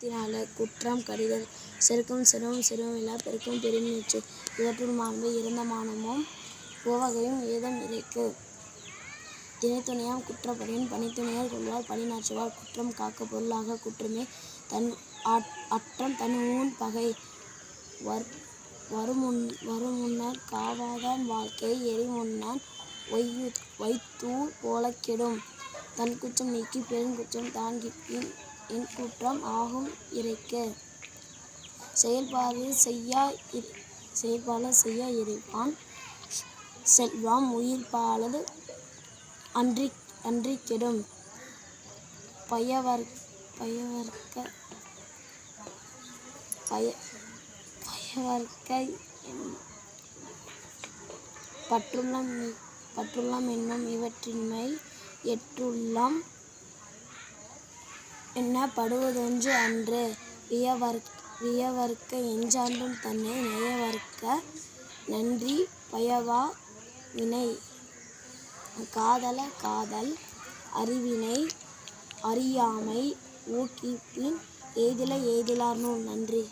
நாலு குற்றம் கடிதல் செருக்கும் செருவும் செருவுமில்லா பெருக்கும் பெருநீற்று இவற்றுள் மாண்பு இறந்த மானமும் உவகையும் ஏதம் இறைக்கு. தினைத்துணையாம் குற்றப்படின் பணித்துணையர் கொள்வார் பணிநாற்றுவார் குற்றம் காக்க பொருளாக குற்றமே தன் அற்றம் தன்ஊண் பகை வருமுன் வருமுன்னர் காவாதான் வாழ்க்கை எரிமுன்னர் வைத்தூர் போல கெடும். தன் குற்றம் நீக்கி பெருங்குற்றம் தாங்கிப்பின் என்குற்றம் ஆகும் இறைக்கு. செயல்பாடு செய்யா இருப்பான் செல்வம் அன்றி அன்றிக் கெடும். பயவர்க்க பற்றுள்ளம் என்னும் இவற்றின்மை எற்றுள்ளம் என்ன படுவதொன்று அன்று. வியவற்க எஞ்சாண்டும் தன்னை நயவற்க நன்றி பயவா வினை. காதல காதல் அறிவினை அறியாமை ஊக்கிப்பின் எய்தில ஏதிலார் நூல். நன்றி